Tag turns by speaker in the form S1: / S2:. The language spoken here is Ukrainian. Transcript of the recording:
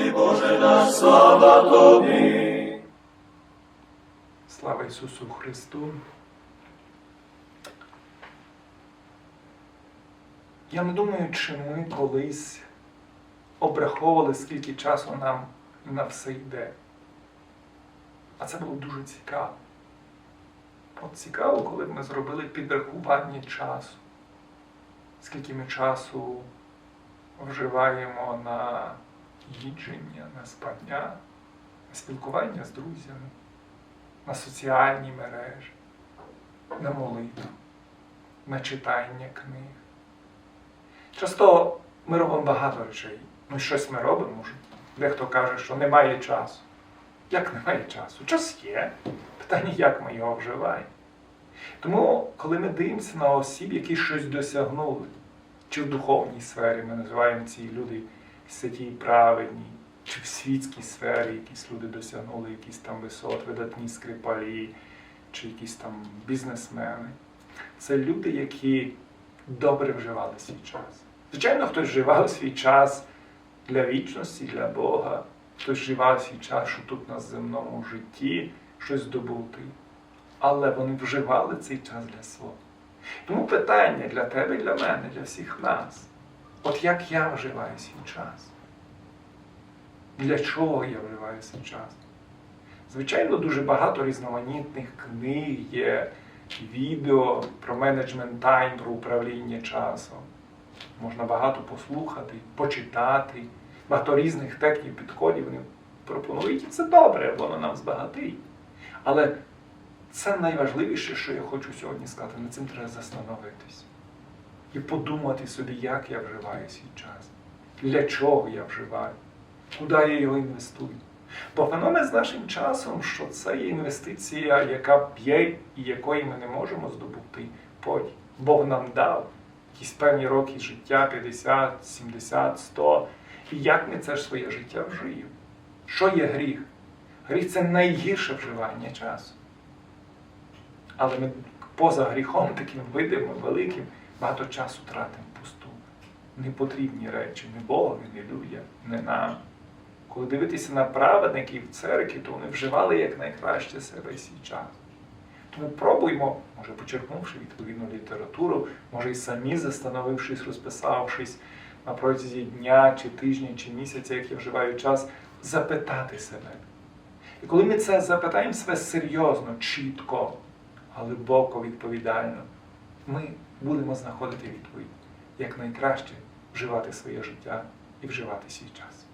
S1: тобі, Боже наш, слава тобі.
S2: Слава Ісусу Христу. Я не думаю, чи ми колись обраховували, скільки часу нам на все йде. А це було дуже цікаво. От цікаво, коли б ми зробили підрахування часу. Скільки ми часу вживаємо на їдження, на спання, на спілкування з друзями на соціальні мережі, на молитву, на читання книг. Часто ми робимо багато речей. Ну, щось ми робимо. Дехто каже, що немає часу. Як немає часу? Час є. Питання, як ми його вживаємо. Тому, коли ми дивимося на осіб, які щось досягнули, чи в духовній сфері, ми називаємо ці люди святі і праведні, чи в світській сфері якісь люди досягнули якісь там висот, видатні скрипалі, чи якісь там бізнесмени. Це люди, які добре вживали свій час. Звичайно, хтось вживав свій час для вічності, для Бога, хтось вживав свій час, що тут на земному житті щось здобути. Але вони вживали цей час для свого. Тому питання для тебе і для мене, для всіх нас. От як я вживаю свій час? Для чого я вживаю свій час? Звичайно, дуже багато різноманітних книг є, відео про менеджмент тайм, про управління часом. Можна багато послухати, почитати, багато різних технік, підходів вони пропонують. І це добре, воно нам збагатить. Але це найважливіше, що я хочу сьогодні сказати. Над цим треба застановитись і подумати собі, як я вживаю свій час, для чого я вживаю, куди я його інвестую. Бо феномен з нашим часом, що це є інвестиція, яка б'є і якої ми не можемо здобути потім. Бог нам дав якісь певні роки життя, 50, 70, 100. І як ми це ж своє життя вжиємо? Що є гріх? Гріх це найгірше вживання часу. Але ми поза гріхом таким видимим, великим, багато часу тратимо пусту. Непотрібні речі, не Богові, не людям, не нам. Коли дивитися на праведників в церкві, то вони вживали якнайкраще себе і час. Тому пробуймо, може почерпнувши відповідну літературу, може і самі застановившись, розписавшись на протязі дня, чи тижня, чи місяця, як я вживаю час, запитати себе. І коли ми це запитаємо себе серйозно, чітко, глибоко, відповідально, ми будемо знаходити відповідь, як найкраще вживати своє життя і вживати свій час.